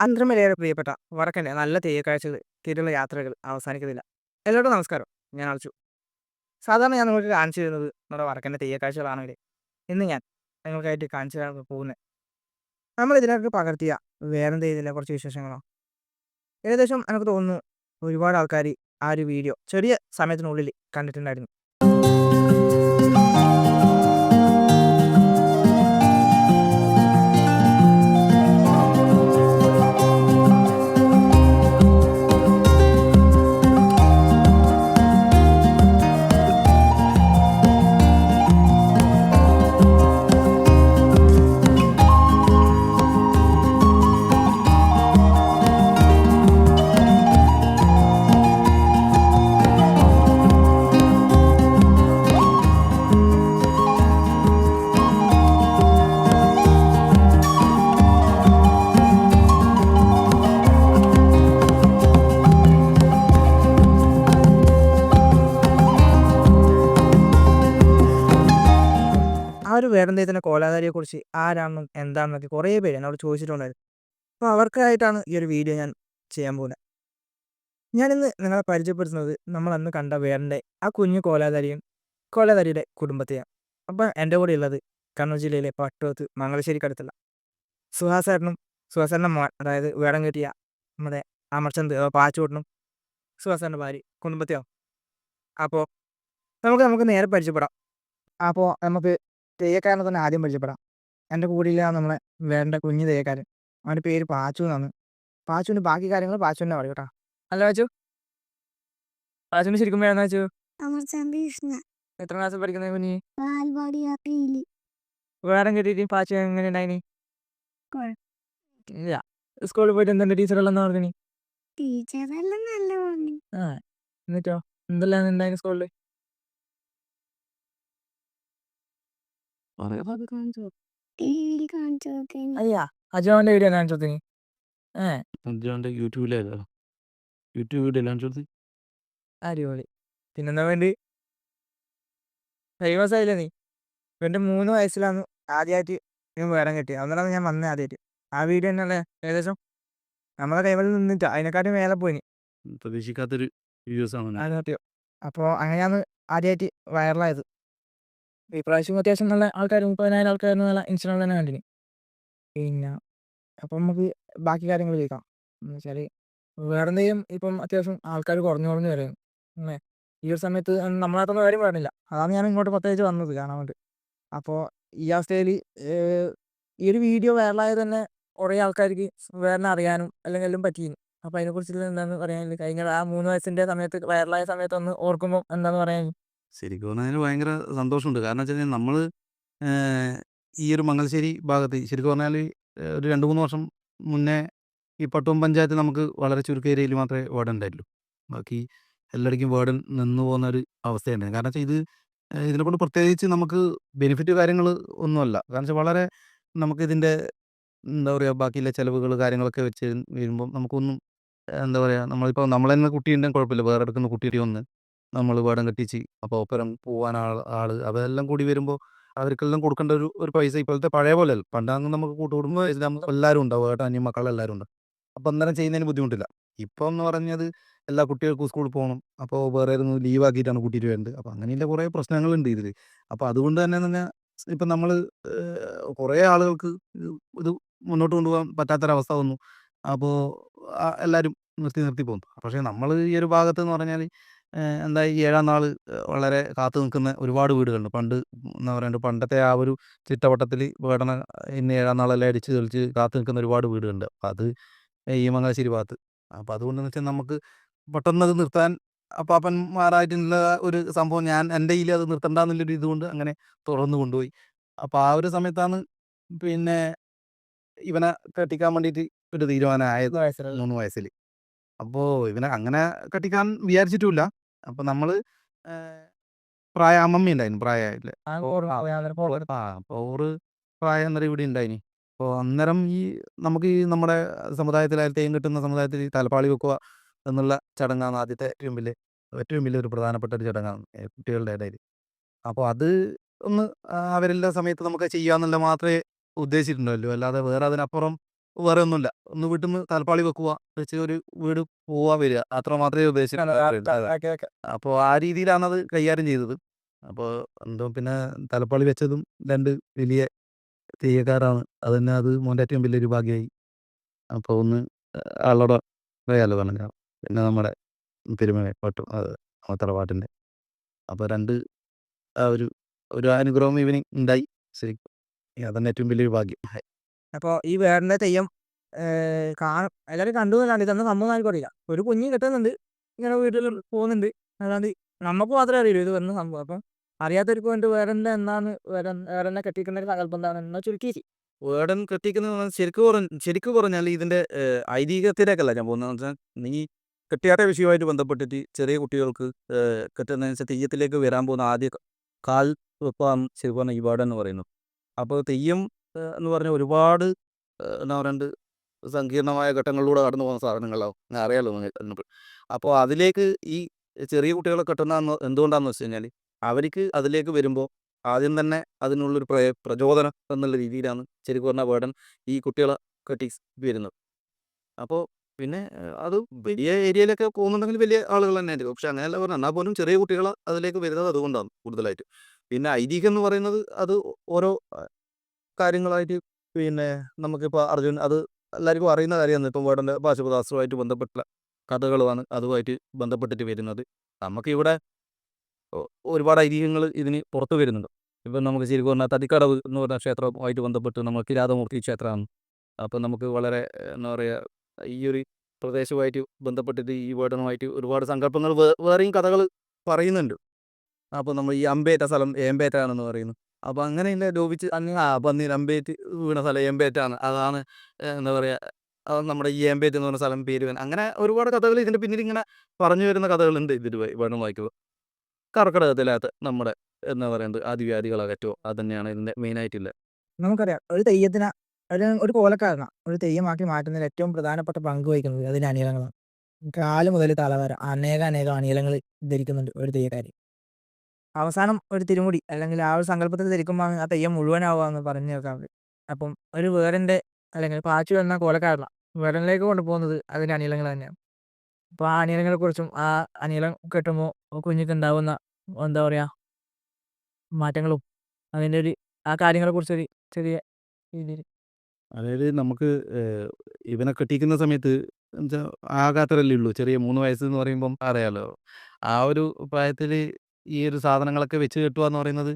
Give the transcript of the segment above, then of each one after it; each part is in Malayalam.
അന്ത്രമേലേറെ പ്രിയപ്പെട്ട വടക്കന്റെ നല്ല തെയ്യക്കാഴ്ചകൾ തിരുള്ള യാത്രകൾ അവസാനിക്കുന്നില്ല. എല്ലാവർക്കും നമസ്കാരം. ഞാൻ അളിച്ചു സാധാരണ ഞാൻ നിങ്ങൾക്ക് കാണിച്ചു തരുന്നത് നമ്മുടെ വടക്കന്റെ തെയ്യക്കാഴ്ചകളാണെങ്കിൽ ഇന്ന് ഞാൻ നിങ്ങൾക്കായിട്ട് കാണിച്ചു തരാൻ പോകുന്നത് നമ്മൾ ഇതിനകത്ത് പകർത്തിയ വേറെ ഇതിലെ കുറച്ച് വിശേഷങ്ങളോ? ഏകദേശം എനിക്ക് തോന്നുന്നു ഒരുപാട് ആൾക്കാർ ആ ഒരു വീഡിയോ ചെറിയ സമയത്തിനുള്ളിൽ കണ്ടിട്ടുണ്ടായിരുന്നു. കോലാകാരിയെക്കുറിച്ച് ആരാണെന്നും എന്താണെന്നൊക്കെ കുറേ പേര് എന്നോട് ചോദിച്ചിട്ടുണ്ടായിരുന്നു. അപ്പോൾ അവർക്കായിട്ടാണ് ഈ ഒരു വീഡിയോ ഞാൻ ചെയ്യാൻ പോകുന്നത് ഞാനിന്ന് നിങ്ങളെ പരിചയപ്പെടുത്തുന്നത് നമ്മൾ അന്ന് കണ്ട വേറെ ആ കുഞ്ഞു കോലാധാരിയും കോലാധാരിയുടെ കുടുംബത്തെയാണ്. അപ്പോൾ എന്റെ കൂടെ ഉള്ളത് കണ്ണൂർ ജില്ലയിലെ പട്ടുവത്ത് മംഗലശ്ശേരിക്കടുത്തുള്ള സുഹാസേട്ടനും സുഹാസേട്ടന്റെ മോൻ അതായത് വേടം കെട്ടിയ നമ്മുടെ അമർചന്ദ് പാച്ചുകൂട്ടനും സുഹാസേട്ടന്റെ ഭാര്യ കുടുംബത്തെയാവും അപ്പോൾ നമുക്ക് നമുക്ക് നേരെ പരിചയപ്പെടാം. അപ്പോൾ നമുക്ക് തെയ്യക്കാരനെ തന്നെ ആദ്യം പരിചയപ്പെടാം. എന്റെ കൂടെയില്ല നമ്മളെ വേണ്ട കുഞ്ഞു തെയ്യക്കാരൻ അവന്റെ പേര് പാച്ചു എന്നാണ്. പാച്ചുവിന്റെ ബാക്കി കാര്യങ്ങൾ പാച്ചുവിനെ പറയും കേട്ടോ. അല്ല പാച്ചു? പാച്ചുവിന് ശരിക്കും വേണം കൃഷ്ണ. എത്ര ക്ലാസ് പഠിക്കുന്ന കുഞ്ഞി? വേറെ കിട്ടിയിട്ട് പാച്ചു എങ്ങനെ ഉണ്ടായിനി? ഇല്ല. സ്കൂളിൽ പോയിട്ട് എന്തെങ്കിലും പറഞ്ഞു ടീച്ചറെല്ലാം നല്ല പറഞ്ഞു ആ എന്നിട്ടോ? എന്തെല്ലാം ഉണ്ടായിരുന്നു സ്കൂളിൽ അയ്യാ അജോന്റെ വീഡിയോ ഞാൻ യൂട്യൂബ് വീഡിയോ ചോദിച്ചു അടിപൊളി പിന്നെന്താ വേണ്ടി ഫേമസ് ആയില്ലേ നീ എന്റെ മൂന്ന് വയസ്സിലാന്ന് ആദ്യമായിട്ട് ഞാൻ വേറെ കിട്ടിയത്. അന്നേരമാണ് ഞാൻ വന്നത് ആദ്യമായിട്ട് ആ വീഡിയോ തന്നെയല്ലേ ഏകദേശം നമ്മളെ കൈവളിൽ നിന്നിട്ട് അതിനെക്കാട്ടും മേലെ പോയി പ്രതീക്ഷിക്കാത്തൊരു വീഡിയോസ് ആണ്. അത് അപ്പോൾ അങ്ങനെയാണ് ആദ്യമായിട്ട് വൈറലായത് ഈ പ്രാവശ്യം അത്യാവശ്യം നല്ല ആൾക്കാർ മുപ്പതിനായിരം ആൾക്കാർ നല്ല ഇൻസ്റ്റഗ്രാമിൽ തന്നെ കണ്ടിന്. പിന്നെ അപ്പം നമുക്ക് ബാക്കി കാര്യങ്ങൾ ചോദിക്കാം. എന്ന് വെച്ചാൽ വേറെ എന്തെങ്കിലും ഇപ്പം അത്യാവശ്യം ആൾക്കാർ കുറഞ്ഞു കുറഞ്ഞു വരും അല്ലേ? ഈ ഒരു സമയത്ത് നമ്മളകത്തൊന്നും കാര്യം പറഞ്ഞില്ല. അതാണ് ഞാൻ ഇങ്ങോട്ട് പ്രത്യേകിച്ച് വന്നത് കാണാൻ വേണ്ടി അപ്പോൾ ഈ അവസ്ഥയിൽ ഈ ഒരു വീഡിയോ വൈറലായത് തന്നെ കുറേ ആൾക്കാർക്ക് വേറെ അറിയാനും അല്ലെങ്കിൽ എല്ലാം പറ്റിയിരുന്നു അപ്പോൾ അതിനെക്കുറിച്ചുള്ള എന്താണെന്ന് പറയാനില്ല കഴിഞ്ഞ ആ മൂന്ന് വയസ്സിന്റെ സമയത്ത് വൈറലായ സമയത്ത് ഒന്ന് ഓർക്കുമ്പോൾ എന്താണെന്ന് പറയാൻ? ശരിക്കും പറഞ്ഞാൽ ഭയങ്കര സന്തോഷമുണ്ട്. കാരണം വെച്ച് കഴിഞ്ഞാൽ നമ്മൾ ഈ ഒരു മംഗലശ്ശേരി ഭാഗത്ത് ശരിക്കും പറഞ്ഞാൽ ഒരു രണ്ട് മൂന്ന് വർഷം മുന്നേ ഈ പട്ടുവം പഞ്ചായത്ത് നമുക്ക് വളരെ ചുരുക്കം ഏരിയയിൽ മാത്രമേ വേർഡ് ഉണ്ടായിട്ടുള്ളൂ. ബാക്കി എല്ലായിടയ്ക്കും വേർഡ് നിന്ന് പോകുന്ന ഒരു അവസ്ഥയുണ്ടായിരുന്നു. കാരണം വെച്ചാൽ ഇത് ഇതിനെക്കൊണ്ട് പ്രത്യേകിച്ച് നമുക്ക് ബെനിഫിറ്റ് കാര്യങ്ങൾ ഒന്നുമല്ല. കാരണം വെച്ചാൽ വളരെ നമുക്ക് ഇതിന്റെ എന്താ പറയുക ബാക്കിയുള്ള ചിലവുകൾ കാര്യങ്ങളൊക്കെ വെച്ച് വരുമ്പം നമുക്കൊന്നും എന്താ പറയുക നമ്മളിപ്പോൾ നമ്മൾ തന്നെ കുട്ടിയുണ്ടെങ്കിൽ കുഴപ്പമില്ല. വേറെ എടുക്കുന്ന കുട്ടി വന്ന് നമ്മൾ വേടം കെട്ടിച്ച് അപ്പോൾ ഒപ്പരം പോവാൻ ആൾ ആൾ അവരെല്ലാം കൂടി വരുമ്പോൾ അവർക്കെല്ലാം കൊടുക്കേണ്ട ഒരു ഒരു പൈസ ഇപ്പോഴത്തെ പഴയ പോലെ അല്ല. പണ്ടാകുമ്പോൾ നമുക്ക് കൂട്ടുകുടുംബം എല്ലാവരും ഉണ്ടാവും. ഏട്ടാ അനിയും മക്കളെല്ലാവരും ഉണ്ട്. അപ്പോൾ അന്നേരം ചെയ്യുന്നതിന് ബുദ്ധിമുട്ടില്ല. ഇപ്പം എന്ന് പറഞ്ഞത് എല്ലാ കുട്ടികൾക്കും സ്കൂളിൽ പോകണം അപ്പോൾ വേറെ ലീവ് ആക്കിയിട്ടാണ് കൂട്ടിയിട്ട് വരുന്നത് അപ്പോൾ അങ്ങനെയുള്ള കുറേ പ്രശ്നങ്ങളുണ്ട് ഇതിൽ അപ്പോൾ അതുകൊണ്ട് തന്നെ തന്നെ ഇപ്പം നമ്മൾ കുറേ ആളുകൾക്ക് ഇത് മുന്നോട്ട് കൊണ്ടുപോകാൻ പറ്റാത്തൊരവസ്ഥ വന്നു. അപ്പോൾ എല്ലാവരും നിർത്തി നിർത്തി പോകുന്നു പക്ഷേ നമ്മൾ ഈ ഒരു ഭാഗത്ത് എന്ന് പറഞ്ഞാൽ ഏഹ് എന്താ ഈ ഏഴാം നാൾ വളരെ കാത്തു നിൽക്കുന്ന ഒരുപാട് വീടുകളുണ്ട്. പണ്ട് എന്താ പറയുക പണ്ടത്തെ ആ ഒരു ചിട്ടവട്ടത്തിൽ വേടന ഇന്ന് ഏഴാം നാളെല്ലാം അടിച്ച് തെളിച്ച് കാത്തു നിൽക്കുന്ന ഒരുപാട് വീടുകളുണ്ട്. അപ്പം അത് ഈ മംഗലശ്ശേരി ഭാഗത്ത്. അപ്പം അതുകൊണ്ടെന്ന് വെച്ചാൽ നമുക്ക് പെട്ടെന്ന് അത് നിർത്താൻ അപ്പാപ്പന്മാരായിട്ടുള്ള ഒരു സംഭവം ഞാൻ എന്റെ കയ്യിൽ അത് നിർത്തണ്ടെന്നുള്ളൊരു ഇതുകൊണ്ട് അങ്ങനെ തുറന്നു കൊണ്ടുപോയി. അപ്പം ആ ഒരു സമയത്താണ് പിന്നെ ഇവനെ കെട്ടിക്കാൻ വേണ്ടിയിട്ട് ഒരു തീരുമാനം ആയത് വയസ്സിലുള്ള മൂന്ന് വയസ്സിൽ അപ്പോൾ ഇവനെ അങ്ങനെ കെട്ടിക്കാൻ വിചാരിച്ചിട്ടുമില്ല. അപ്പോൾ നമ്മൾ പ്രായ അമ്മമ്മ ഉണ്ടായിരുന്നു പ്രായമായിട്ടില്ല ആ അപ്പോൾ ഓറ് പ്രായം അന്നേരം ഇവിടെ ഉണ്ടായിനി അപ്പൊ അന്നേരം ഈ നമുക്ക് ഈ നമ്മുടെ സമുദായത്തിൽ തെയ്യം കിട്ടുന്ന സമുദായത്തിൽ ഈ തലപ്പാളി വെക്കുക എന്നുള്ള ചടങ്ങാണ് ആദ്യത്തെ ഏറ്റവും വലിയ ഏറ്റവും വലിയ ഒരു പ്രധാനപ്പെട്ട ഒരു ചടങ്ങാണ് കുട്ടികളുടെ ഇടയിൽ. അപ്പൊ അത് ഒന്ന് ആ, അവരെല്ലാ സമയത്ത് നമുക്ക് ചെയ്യാന്നുള്ള മാത്രമേ ഉദ്ദേശിച്ചിട്ടുണ്ടല്ലോ അല്ലാതെ വേറെ അതിനപ്പുറം വേറെ ഒന്നുമില്ല. ഒന്ന് വീട്ടിൽ നിന്ന് തലപ്പാളി വെക്കുക വെച്ച് ഒരു വീട് പോവാ വരിക. അത്ര മാത്രമേ ഉദ്ദേശിച്ചു അപ്പോൾ ആ രീതിയിലാണ് അത് കൈകാര്യം ചെയ്തത്. അപ്പോൾ എന്തോ പിന്നെ തലപ്പാളി വെച്ചതും രണ്ട് വലിയ തെയ്യക്കാരാണ് അത് തന്നെ അത് മോന്റെ ഏറ്റവും വലിയൊരു ഭാഗ്യമായി. അപ്പോൾ ഒന്ന് ആളോട് പറയാലോ പറഞ്ഞു പിന്നെ നമ്മുടെ പെരുമ പാട്ടും അത് നമ്മുടെ പാട്ടിന്റെ അപ്പോൾ രണ്ട് ആ ഒരു ഒരു അനുഗ്രഹം ഇവന് ഉണ്ടായി. ശരിക്കും. അതന്നെ ഏറ്റവും വലിയൊരു ഭാഗ്യം. അപ്പോൾ ഈ വേറിന്റെ തെയ്യം കാണും എല്ലാവരും കണ്ടു എന്നല്ലാണ്ട് ഇതൊന്നും സംഭവം ആർക്കും അറിയില്ല. ഒരു കുഞ്ഞ് കിട്ടുന്നുണ്ട് ഇങ്ങനെ വീട്ടിൽ പോകുന്നുണ്ട്. അല്ലാണ്ട് നമുക്ക് മാത്രമേ അറിയൂ ഇത് വരുന്ന സംഭവം. അപ്പം അറിയാത്തവർക്ക് വേണ്ടി വേറെന്റെ എന്നാണ് വേറെ വേറെ കെട്ടിക്കുന്ന ഒരു സങ്കല്പം എന്താണ് എന്നാൽ ചുരുക്കി വേടൻ കെട്ടിക്കുന്നത് ശരിക്കും പറഞ്ഞ ശരിക്കും പറഞ്ഞാൽ ഇതിന്റെ ഐതിഹ്യത്തിലേക്കല്ല ഞാൻ പോകുന്നത്. വെച്ചാൽ നീ കെട്ടിയാട്ട വിഷയമായിട്ട് ബന്ധപ്പെട്ടിട്ട് ചെറിയ കുട്ടികൾക്ക് കെട്ടുന്നതിന് വെച്ചാൽ തെയ്യത്തിലേക്ക് വരാൻ പോകുന്ന ആദ്യ കാൽ വെപ്പാണ് ശരിക്കും പറഞ്ഞാൽ ഈ വേടൻ എന്ന് പറയുന്നത്. അപ്പോൾ തെയ്യം എന്ന് പറഞ്ഞാൽ ഒരുപാട് എന്താ പറയുന്നത് സങ്കീർണമായ ഘട്ടങ്ങളിലൂടെ കടന്നു പോകുന്ന സാധനങ്ങളാവും. അറിയാലോ നിങ്ങൾക്ക് അപ്പോൾ അതിലേക്ക് ഈ ചെറിയ കുട്ടികളെ കെട്ടുന്ന എന്തുകൊണ്ടാണെന്ന് വെച്ച് കഴിഞ്ഞാൽ അവർക്ക് അതിലേക്ക് വരുമ്പോൾ ആദ്യം തന്നെ അതിനുള്ളൊരു പ്രയ പ്രചോദനം എന്നുള്ള രീതിയിലാണ് ശരിക്കും പറഞ്ഞ വേടൻ ഈ കുട്ടികളെ കെട്ടി വരുന്നത്. അപ്പോൾ പിന്നെ അത് വലിയ ഏരിയയിലൊക്കെ പോകുന്നുണ്ടെങ്കിൽ വലിയ ആളുകൾ തന്നെ ആയിരിക്കും. പക്ഷെ അങ്ങനെയല്ല പറഞ്ഞാൽ എന്നാൽ പോലും ചെറിയ കുട്ടികൾ അതിലേക്ക് വരുന്നത് അതുകൊണ്ടാണ് കൂടുതലായിട്ട്. പിന്നെ ഐതിഹ്യം എന്ന് പറയുന്നത് അത് ഓരോ കാര്യങ്ങളായിട്ട് പിന്നെ നമുക്കിപ്പോൾ അർജുൻ അത് എല്ലാവർക്കും അറിയുന്ന കാര്യമാണ്. ഇപ്പം വേടന്റെ പാശുപദാസുമായിട്ട് ബന്ധപ്പെട്ട കഥകളുമാണ് അതുമായിട്ട് ബന്ധപ്പെട്ടിട്ട് വരുന്നത്. നമുക്കിവിടെ ഒരുപാട് ഐതിഹ്യങ്ങൾ ഇതിന് പുറത്തു വരുന്നുണ്ട്. ഇപ്പം നമുക്ക് ശരിക്കും പറഞ്ഞാൽ തതിക്കടവ് എന്ന് പറഞ്ഞ ക്ഷേത്രവുമായിട്ട് ബന്ധപ്പെട്ട് നമ്മൾ കിരാതമൂർത്തി ക്ഷേത്രമാണ്. അപ്പം നമുക്ക് വളരെ എന്താ പറയുക ഈ ഒരു പ്രദേശവുമായിട്ട് ബന്ധപ്പെട്ടിട്ട് ഈ വേടനുമായിട്ട് ഒരുപാട് സങ്കല്പങ്ങൾ വേറെയും കഥകൾ പറയുന്നുണ്ട്. അപ്പോൾ നമ്മൾ ഈ അമ്പേറ്റ സ്ഥലം ഏമ്പേറ്റ ആണെന്ന് പറയുന്നു. അപ്പോൾ അങ്ങനെയുള്ള ലോപിച്ച് അങ്ങനെ ആ പന്നീർ അമ്പേറ്റ് വീണ സ്ഥലം ഏമ്പേറ്റാണ് അതാണ് എന്താ പറയുക നമ്മുടെ ഈ ഏമ്പേറ്റ് എന്ന് പറഞ്ഞ സ്ഥലം പേര് അങ്ങനെ ഒരുപാട് കഥകൾ ഇതിന്റെ പിന്നിൽ ഇങ്ങനെ പറഞ്ഞു വരുന്ന കഥകളുണ്ട് ഇതിൽ വേണം വായിക്കുമ്പോൾ കർക്കിടകത്തിനകത്ത് നമ്മുടെ എന്താ പറയുന്നത് ആദിവ്യാധികൾ അകറ്റോ അത് തന്നെയാണ് ഇതിന്റെ മെയിൻ മെയിനായിട്ടുള്ള നമുക്കറിയാം ഒരു തെയ്യത്തിന് ഒരു ഒരു കോലക്കാരന ഒരു തെയ്യമാക്കി മാറ്റുന്നതിൽ ഏറ്റവും പ്രധാനപ്പെട്ട പങ്ക് വഹിക്കുന്നത് അതിന്റെ അണിയലങ്ങളാണ് കാൽ മുതൽ തല വരെ അനേക അനേകം അണിയലങ്ങൾ ധരിക്കുന്നുണ്ട് ഒരു തെയ്യക്കാരി. അവസാനം ഒരു തിരുമുടി അല്ലെങ്കിൽ ആ ഒരു സങ്കല്പത്തിൽ ധരിക്കുമ്പോൾ ആ തെയ്യം മുഴുവനാവുക എന്ന് പറഞ്ഞു കേൾക്കാറുണ്ട് അപ്പം ഒരു വേറിന്റെ അല്ലെങ്കിൽ പാച്ചു എന്ന കോലക്കാരന വേറനിലേക്ക് കൊണ്ടുപോകുന്നത് അതിന്റെ അനിലങ്ങൾ തന്നെയാണ്. അപ്പോൾ ആ അണിയലങ്ങളെക്കുറിച്ചും ആ അനിലം കെട്ടുമ്പോൾ കുഞ്ഞിക്ക് ഉണ്ടാവുന്ന എന്താ പറയുക മാറ്റങ്ങളും അതിന്റെ ഒരു ആ കാര്യങ്ങളെക്കുറിച്ചൊരു ചെറിയ രീതിയിൽ. അതായത് നമുക്ക് ഇവനെ കെട്ടിക്കുന്ന സമയത്ത് എന്നുവെച്ചാൽ ആകാത്തരല്ലേ ഉള്ളൂ. ചെറിയ മൂന്ന് വയസ്സ് എന്ന് പറയുമ്പം അറിയാലോ. ആ ഒരു പ്രായത്തിൽ ഈ ഒരു സാധനങ്ങളൊക്കെ വെച്ച് കെട്ടുക എന്ന് പറയുന്നത്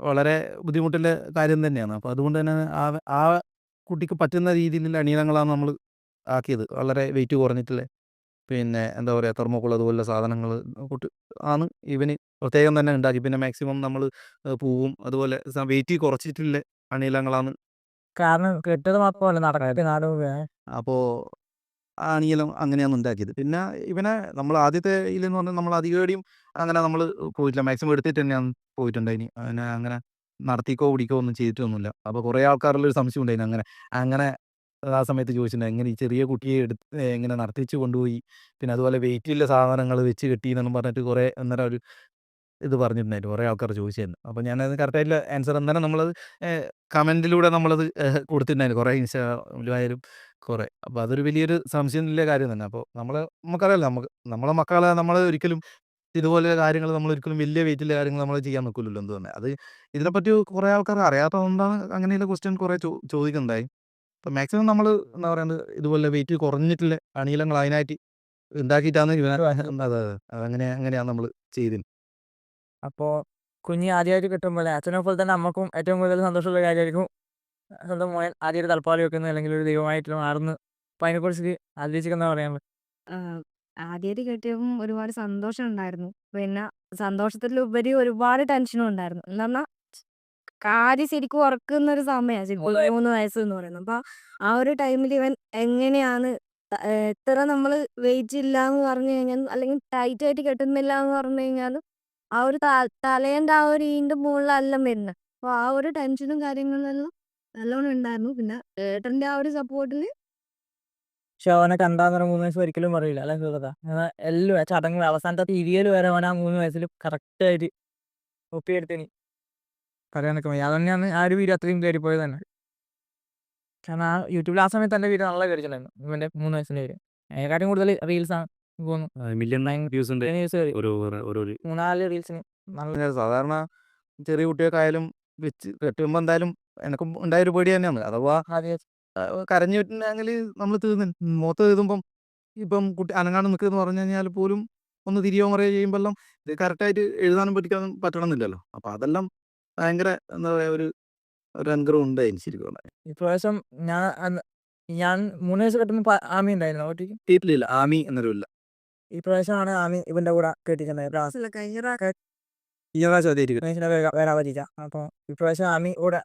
വളരെ ബുദ്ധിമുട്ടുള്ള കാര്യം തന്നെയാണ്. അപ്പോൾ അതുകൊണ്ട് തന്നെ ആ ആ കുട്ടിക്ക് പറ്റുന്ന രീതിയിലുള്ള അണീനങ്ങളാണ് നമ്മൾ ആക്കിയത്. വളരെ വെയിറ്റ് കുറഞ്ഞിട്ടുള്ള പിന്നെ എന്താ പറയുക തെർമോക്കോൾ അതുപോലുള്ള സാധനങ്ങൾ കുട്ടി ആണ് ഇവന് പ്രത്യേകം തന്നെ ഉണ്ടാക്കി. പിന്നെ മാക്സിമം നമ്മൾ പൂവും അതുപോലെ വെയിറ്റ് കുറച്ചിട്ടുള്ള അണിയലങ്ങളാണ് കാരണം കെട്ടത് മാത്രമല്ല നടക്കുന്നത്. നാടകം അപ്പോൾ ആ അണിയലം അങ്ങനെയാണ് ഉണ്ടാക്കിയത്. പിന്നെ ഇവനെ നമ്മൾ ആദ്യത്തെ ഇതിലെന്ന് പറഞ്ഞാൽ നമ്മൾ അധികടിയും അങ്ങനെ നമ്മൾ പോയിട്ടില്ല. മാക്സിമം എടുത്തിട്ട് തന്നെയാണ് പോയിട്ടുണ്ടായിനി അങ്ങനെ അങ്ങനെ നടത്തിക്കോ പിടിക്കോ ഒന്നും ചെയ്തിട്ടൊന്നുമില്ല. അപ്പോൾ കുറേ ആൾക്കാരുള്ളൊരു സംശയം ഉണ്ടായിന് അങ്ങനെ അങ്ങനെ ആ സമയത്ത് ചോദിച്ചിട്ടുണ്ട് എങ്ങനെ ഈ ചെറിയ കുട്ടിയെ എടുത്ത് എങ്ങനെ നടത്തിച്ച് കൊണ്ടുപോയി? പിന്നെ അതുപോലെ വെയിറ്റുള്ള സാധനങ്ങൾ വെച്ച് കെട്ടി എന്നും പറഞ്ഞിട്ട് കുറേ അന്നേരം ഒരു ഇത് പറഞ്ഞിട്ടുണ്ടായിരുന്നു. കുറേ ആൾക്കാർ ചോദിച്ചായിരുന്നു അപ്പോൾ ഞാനത് കറക്റ്റായിട്ടുള്ള ആൻസർ അന്നേരം നമ്മളത് കമന്റിലൂടെ നമ്മളത് കൊടുത്തിട്ടുണ്ടായിരുന്നു. കുറേ ഇൻസ്റ്റാഗ്രാമിലായാലും കുറേ. അപ്പൊ അതൊരു വലിയൊരു സംശയമില്ല കാര്യം തന്നെ. അപ്പൊ നമ്മൾ നമുക്കറിയാലോ നമുക്ക് നമ്മളെ മക്കളെ നമ്മൾ ഒരിക്കലും ഇതുപോലെ കാര്യങ്ങൾ നമ്മൾ ഒരിക്കലും വലിയ വെയിറ്റുള്ള കാര്യങ്ങൾ നമ്മൾ ചെയ്യാൻ നിൽക്കില്ലല്ലോ എന്ത് തന്നെ. അത് ഇതിനെപ്പറ്റി കുറെ ആൾക്കാർ അറിയാത്തതുകൊണ്ടാണ് അങ്ങനെയുള്ള ക്വസ്റ്റ്യൻ കുറെ ചോ ചോദിക്കുന്നുണ്ടായി അപ്പൊ മാക്സിമം നമ്മൾ എന്താ പറയുന്നത് ഇതുപോലെ വെയിറ്റ് കുറഞ്ഞിട്ടുള്ള അണീലങ്ങൾ അതിനായിട്ട് ഉണ്ടാക്കിയിട്ടാണ് ഇവനെ അതെ അതെ. അങ്ങനെ അങ്ങനെയാണ് നമ്മൾ ചെയ്തത്. അപ്പോ കുഞ്ഞ് ആദ്യമായിട്ട് കിട്ടുമ്പോഴേ അച്ഛനെ പോലെ തന്നെ അമ്മക്കും ഏറ്റവും കൂടുതൽ സന്തോഷമുള്ള കാര്യമായിരിക്കും സ്വന്തം മോൻ ആദ്യമായിട്ട് തലപ്പാൽ വെക്കുന്നു അല്ലെങ്കിൽ ഒരു ദൈവമായിട്ട് മാറുന്നു. അപ്പോൾ അതിനെക്കുറിച്ച് ആലോചിക്കുന്ന പറയാൻ ആദ്യമായിട്ട് കേട്ടിയപ്പം ഒരുപാട് സന്തോഷം ഉണ്ടായിരുന്നു. പിന്നെ സന്തോഷത്തിലുപരി ഒരുപാട് ടെൻഷനും ഉണ്ടായിരുന്നു. എന്ന് പറഞ്ഞാൽ കാര്യം ശരിക്കും ഉറക്കുന്ന ഒരു സമയമാണ് ശരിക്കും മൂന്ന് വയസ്സ് എന്ന് പറയുന്നത്. അപ്പൊ ആ ഒരു ടൈമിൽ ഇവൻ എങ്ങനെയാണ് എത്ര നമ്മൾ വെയിറ്റ് ഇല്ല എന്ന് പറഞ്ഞു കഴിഞ്ഞാൽ അല്ലെങ്കിൽ ടൈറ്റ് ആയിട്ട് കെട്ടുന്നില്ല എന്ന് പറഞ്ഞു കഴിഞ്ഞാൽ ആ ഒരു തലേന്റെ ആ ഒരു ഈന്റെ മുകളിലെല്ലാം വരുന്നത് അപ്പൊ ആ ഒരു ടെൻഷനും കാര്യങ്ങളെല്ലാം നല്ലോണം ഉണ്ടായിരുന്നു. പിന്നെ ഏട്ടന്റെ ആ ഒരു സപ്പോർട്ടിന് പക്ഷെ അവനെ കണ്ടാന്ന് പറഞ്ഞ മൂന്ന് വയസ്സ് ഒരിക്കലും പറയില്ല. അല്ലെ സുഹൃത്താ? എല്ലാ ചടങ്ങ് അവസാനത്തെ തിരിയൽ വരെ അവൻ ആ മൂന്ന് വയസ്സിൽ കറക്റ്റ് ആയിട്ട് ഒപ്പിയെടുത്തിന്. പറയാനൊക്കെ മതി അത് തന്നെയാണ് ആ ഒരു വീഡിയോ അത്രയും കയറിപ്പോയത് തന്നെ. കാരണം ആ യൂട്യൂബിൽ ആ സമയത്ത് എന്റെ വീഡിയോ നല്ല കയറിച്ചിട്ടുണ്ടായിരുന്നു ഇവന്റെ മൂന്ന് വയസ്സിന്റെ വീഡിയോ അതിനെക്കാട്ടും കൂടുതൽ കയറി ഓരോ ഓരോ മൂന്നാൽ റീൽസിന് നല്ല സാധാരണ ചെറിയ കുട്ടികൾക്കായാലും വെച്ച് കെട്ടുമ്പോൾ എന്തായാലും എനക്കും ഉണ്ടായൊരു പേടി തന്നെയാണ്. അഥവാ കരഞ്ഞു വിട്ടിട്ടുണ്ടെങ്കിൽ നമ്മൾ തീർന്നു. മുഖത്ത് തീതുമ്പം ഇപ്പം കുട്ടി അനങ്ങാണ്ട് നിൽക്കുക പറഞ്ഞു കഴിഞ്ഞാൽ പോലും ഒന്ന് തിരിയോ മറിയോ ചെയ്യുമ്പോഴെല്ലാം ഇത് കറക്റ്റായിട്ട് എഴുതാനും പഠിക്കാനും പറ്റണമെന്നില്ലല്ലോ അപ്പം അതെല്ലാം ഭയങ്കര എന്താ പറയുക ഒരു ഒരു അനുഗ്രഹം ഉണ്ട് ശരിക്കും പറഞ്ഞാൽ ഇപ്രാവശ്യം ഞാൻ ഞാൻ മൂന്ന് വയസ്സ് കെട്ടുമ്പോ ആമി ഉണ്ടായിരുന്നു ഒറ്റയ്ക്ക് വീട്ടിലില്ല ആമി എന്നൊരു ഇല്ല. ഇപ്രാവശ്യമാണ് ആമി ഇവന്റെ കൂടെ കേട്ടിരിക്കുന്നത് കഴിഞ്ഞ ഇപ്രാവശ്യം ആമി കൂടെ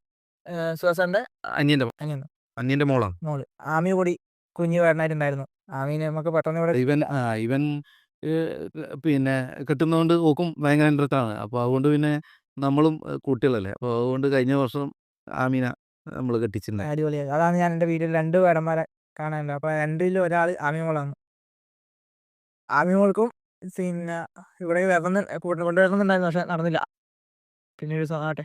അന്യന്റെ മോളാണ് മോൾ. ആമി കൂടി കുഞ്ഞ് വരണായിട്ടുണ്ടായിരുന്നു. ആമീനെ നമുക്ക് പെട്ടെന്ന് ഇവിടെ ഇവൻ ആ ഇവൻ ഏഹ്, പിന്നെ കിട്ടുന്നതുകൊണ്ട് ഓക്കും ഭയങ്കര ഇൻട്രസ്റ്റ് ആണ്. അപ്പോൾ അതുകൊണ്ട് പിന്നെ നമ്മളും ഏഹ്, കുട്ടികളല്ലേ. അപ്പോൾ അതുകൊണ്ട് കഴിഞ്ഞ വർഷം ആമീന നമ്മൾ കെട്ടിച്ചിട്ടുണ്ടായി അടിപൊളിയായി. അതാണ് ഞാൻ എന്റെ വീട്ടിൽ രണ്ട് വേടന്മാരെ കാണാനുണ്ട്. അപ്പൊ രണ്ടിലും ഒരാൾ ആമി മോളാണ്. ആമി മോൾക്കും പിന്നെ ഇവിടെ വരണം കൂട്ട കൊണ്ടുവരണമെന്നുണ്ടായിരുന്നു പക്ഷെ നടന്നില്ല. പിന്നെ ഒരു ആട്ടെ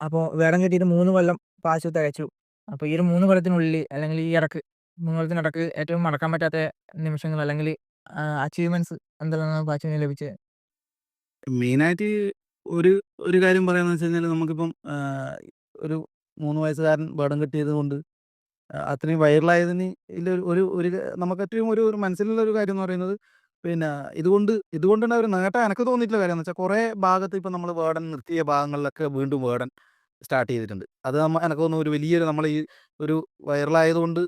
അപ്പോൾ വേടം കെട്ടിയിട്ട് മൂന്ന് കൊല്ലം പാശു തികച്ചു അപ്പോൾ ഈ ഒരു മൂന്ന് കൊല്ലത്തിനുള്ളിൽ അല്ലെങ്കിൽ ഈ ഇടയ്ക്ക് മൂന്ന് കൊല്ലത്തിനിടക്ക് ഏറ്റവും മറക്കാൻ പറ്റാത്ത നിമിഷങ്ങൾ അല്ലെങ്കിൽ അച്ചീവ്മെന്റ്സ് എന്തെല്ലാം പാച്ചുവിന് ലഭിച്ചത്? മെയിനായിട്ട് ഒരു ഒരു കാര്യം പറയാന്ന് വെച്ച് കഴിഞ്ഞാൽ നമുക്കിപ്പം ഒരു മൂന്ന് വയസ്സുകാരൻ വേടം കെട്ടിയത് കൊണ്ട് അത്രയും വൈറലായതിന് ഇല്ല ഒരു ഒരു നമുക്ക് ഏറ്റവും ഒരു മനസ്സിലുള്ള ഒരു കാര്യം എന്ന് പറയുന്നത് പിന്നെ ഇതുകൊണ്ട് ഇതുകൊണ്ടുള്ള ഒരു നേട്ടം എനിക്ക് തോന്നിയിട്ടുള്ള കാര്യം എന്ന് വെച്ചാൽ കുറേ ഭാഗത്ത് ഇപ്പം നമ്മൾ വേടൻ നിർത്തിയ ഭാഗങ്ങളിലൊക്കെ വീണ്ടും വേടൻ സ്റ്റാർട്ട് ചെയ്തിട്ടുണ്ട്. അത് നമ്മ എനിക്ക് തോന്നുന്നു ഒരു വലിയൊരു നമ്മൾ ഈ ഒരു വൈറലായതുകൊണ്ട്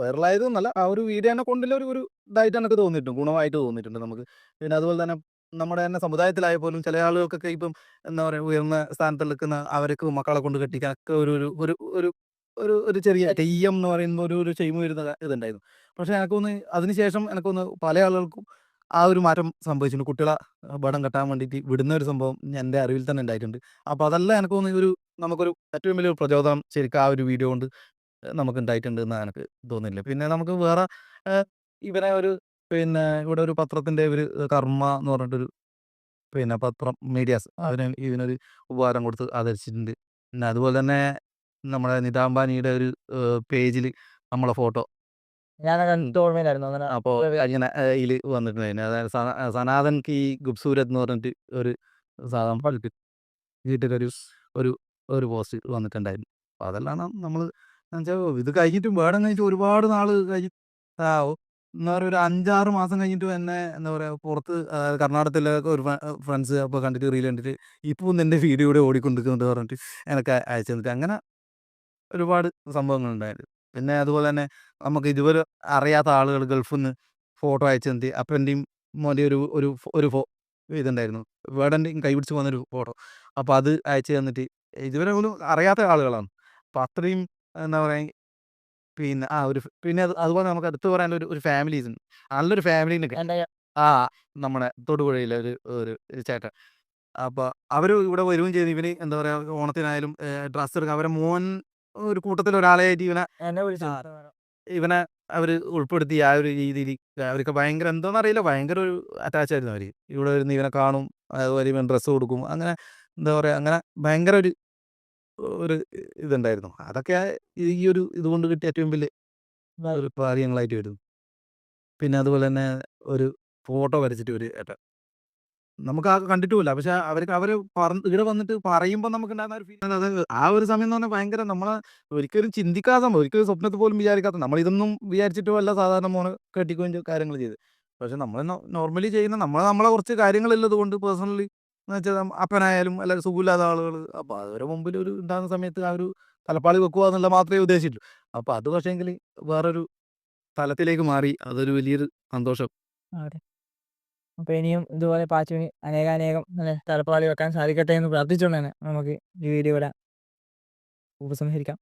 വൈറലായതെന്നല്ല ആ ഒരു വീഡിയോ തന്നെ കൊണ്ടുള്ള ഒരു ഒരു ഇതായിട്ട് എനിക്ക് തോന്നിയിട്ടുണ്ട് ഗുണമായിട്ട് തോന്നിയിട്ടുണ്ട് നമുക്ക്. പിന്നെ അതുപോലെ തന്നെ നമ്മുടെ തന്നെ സമുദായത്തിലായ പോലും ചില ആളുകൾക്കൊക്കെ ഇപ്പം എന്താ പറയുക ഉയർന്ന സ്ഥാനത്ത് നിൽക്കുന്ന അവർക്ക് മക്കളെ കൊണ്ട് കെട്ടിക്കാനൊക്കെ ഒരു ഒരു ഒരു ഒരു ഒരു ഒരു ചെറിയ തെയ്യം എന്ന് പറയുന്ന ഒരു ഒരു ചെയ്മ വരുന്ന ഇതുണ്ടായിരുന്നു. പക്ഷെ എനിക്കൊന്ന് അതിനുശേഷം എനിക്കൊന്ന് പല ആളുകൾക്കും ആ ഒരു മാറ്റം സംഭവിച്ചിട്ടുണ്ട്. കുട്ടികളെ പടം കെട്ടാൻ വേണ്ടിയിട്ട് വിടുന്ന ഒരു സംഭവം എന്റെ അറിവിൽ തന്നെ ഉണ്ടായിട്ടുണ്ട് അപ്പോൾ അതെല്ലാം എനിക്ക് തോന്നുന്നു ഒരു നമുക്കൊരു ഏറ്റവും വലിയ പ്രചോദനം ശരിക്കും ആ ഒരു വീഡിയോ കൊണ്ട് നമുക്ക് ഉണ്ടായിട്ടുണ്ട് എന്നാണ് എനിക്ക് തോന്നുന്നില്ല. പിന്നെ നമുക്ക് വേറെ ഇവനെ ഒരു പിന്നെ ഇവിടെ ഒരു പത്രത്തിന്റെ ഒരു കർമ്മ എന്ന് പറഞ്ഞിട്ടൊരു പിന്നെ പത്രം മീഡിയാസ് അതിന് ഇതിനൊരു ഉപകാരം കൊടുത്ത് ആദരിച്ചിട്ടുണ്ട്. പിന്നെ അതുപോലെ തന്നെ നമ്മുടെ നിതാംബാനിയുടെ ഒരു പേജിൽ നമ്മളെ ഫോട്ടോ ഞാൻ കണ്ടിട്ട് ഓർമ്മയിലായിരുന്നു. അങ്ങനെ അപ്പോൾ ഇതിൽ വന്നിട്ടുണ്ട് അതായത് സന- സനാതൻ കി ഗുപ്സൂരത് എന്ന് പറഞ്ഞിട്ട് ഒരു സാധനം വീട്ടിലൊരു ഒരു ഒരു പോസ്റ്റ് വന്നിട്ടുണ്ടായിരുന്നു. അപ്പോൾ അതെല്ലാം നമ്മൾ ഇത് കഴിഞ്ഞിട്ടും വേടം കഴിഞ്ഞിട്ട് ഒരുപാട് നാൾ കഴിഞ്ഞ് ആ ഓ, എന്താ പറയുക ഒരു അഞ്ചാറ് മാസം കഴിഞ്ഞിട്ട് എന്നെ എന്താ പറയുക പുറത്ത് അതായത് കർണാടകത്തിലൊക്കെ ഒരു ഫ്രണ്ട്സ് അപ്പോൾ കണ്ടിട്ട് റീൽ കണ്ടിട്ട് ഇപ്പോൾ നിന്റെ വീഡിയോ കൂടെ ഓടിക്കൊണ്ടിരിക്കുന്നുണ്ട് പറഞ്ഞിട്ട് എനിക്ക് അയച്ചു തന്നിട്ട് അങ്ങനെ ഒരുപാട് സംഭവങ്ങളുണ്ടായിരുന്നു പിന്നെ അതുപോലെ തന്നെ നമുക്ക് ഇതുവരെ അറിയാത്ത ആളുകൾ ഗൾഫിൽ നിന്ന് ഫോട്ടോ അയച്ചു തന്നിട്ട് അപ്പന്റെയും മോന്റെ ഒരു ഒരു ഒരു ഫോ ഇതുണ്ടായിരുന്നു. വേടന്റെയും കൈപിടിച്ച് പോകുന്നൊരു ഫോട്ടോ. അപ്പോൾ അത് അയച്ചു തന്നിട്ട് ഇതുവരെ ഒന്നും അറിയാത്ത ആളുകളാണ്. അപ്പോൾ അത്രയും എന്താ പറയുക പിന്നെ ആ ഒരു പിന്നെ അത് അതുപോലെ നമുക്ക് അടുത്ത് പറയാനുള്ള ഒരു ഒരു ഫാമിലീസ് ഉണ്ട്. നല്ലൊരു ഫാമിലി എന്റെ ആ നമ്മുടെ തൊടുപുഴയിലെ ഒരു ഒരു ചേട്ടൻ. അപ്പോൾ അവർ ഇവിടെ വരികയും ചെയ്തു ഇവന് എന്താ പറയുക ഓണത്തിനായാലും ഡ്രസ്സ് എടുക്കുക അവരെ മോൻ ഒരു കൂട്ടത്തിൽ ഒരാളെയായിട്ട് ഇവനെ എന്നെ വിളിച്ചു ഇവനെ അവർ ഉൾപ്പെടുത്തി ആ ഒരു രീതിയിൽ. അവർക്ക് ഭയങ്കര എന്തോന്നറിയില്ല ഭയങ്കര ഒരു അറ്റാച്ച് ആയിരുന്നു അവർ ഇവിടെ വരുന്ന ഇവനെ കാണും. അതുപോലെ ഇവൻ ഡ്രസ്സ് കൊടുക്കും. അങ്ങനെ എന്താ പറയുക അങ്ങനെ ഭയങ്കര ഒരു ഒരു ഇതുണ്ടായിരുന്നു. അതൊക്കെ ഈ ഒരു ഇതുകൊണ്ട് കിട്ടിയ ഏറ്റവും വലിയ ഒരു കാര്യങ്ങളായിട്ട് വരുന്നു. പിന്നെ അതുപോലെ തന്നെ ഒരു ഫോട്ടോ വരച്ചിട്ട് ഒരു ഏട്ടൻ നമുക്ക് ആ കണ്ടിട്ടുമില്ല. പക്ഷെ അവർക്ക് അവർ ഇവിടെ വന്നിട്ട് പറയുമ്പോൾ നമുക്ക് ഉണ്ടാകുന്ന ഒരു ഫീൽ അത് ആ ഒരു സമയം എന്ന് പറഞ്ഞാൽ ഭയങ്കര നമ്മളെ ഒരിക്കലും ചിന്തിക്കാത്ത സംഭവം ഒരിക്കലും സ്വപ്നത്തിൽ പോലും വിചാരിക്കാത്ത നമ്മൾ ഇതൊന്നും വിചാരിച്ചിട്ടും അല്ല സാധാരണ മോനെ കെട്ടിക്കുകയും കാര്യങ്ങൾ ചെയ്ത്. പക്ഷെ നമ്മൾ നോർമലി ചെയ്യുന്ന നമ്മൾ നമ്മളെ കുറച്ച് കാര്യങ്ങളുള്ളത് കൊണ്ട് പേഴ്സണലി എന്ന് വെച്ചാൽ അപ്പനായാലും അല്ലെങ്കിൽ സുഖമില്ലാത്ത ആളുകൾ അപ്പോൾ അവരുടെ മുമ്പിൽ ഒരു ഉണ്ടാകുന്ന സമയത്ത് ആ ഒരു തലപ്പാളി വെക്കുക എന്നുള്ള മാത്രമേ ഉദ്ദേശിച്ചുള്ളൂ അപ്പോൾ അത് പക്ഷേങ്കിൽ വേറൊരു തലത്തിലേക്ക് മാറി അതൊരു വലിയൊരു സന്തോഷം. അപ്പോൾ ഇനിയും ഇതുപോലെ പാച്ചുവിന് അനേകാനേകം നല്ല തലപ്പാളി വെക്കാൻ സാധിക്കട്ടെ എന്ന് പ്രാർത്ഥിച്ചുകൊണ്ട് തന്നെ നമുക്ക് ഈ വീഡിയോ ഇവിടെ ഉപസംഹരിക്കാം.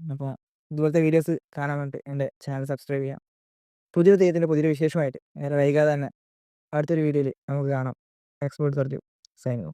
അപ്പോൾ ഇതുപോലത്തെ വീഡിയോസ് കാണാൻ വേണ്ടി എന്റെ ചാനൽ സബ്സ്ക്രൈബ് ചെയ്യാം. പുതിയ തെയ്യത്തിന്റെ പുതിയൊരു വിശേഷമായിട്ട് നേരെ വൈകാതെ തന്നെ അടുത്തൊരു വീഡിയോയിൽ നമുക്ക് കാണാം. Export Sarju signing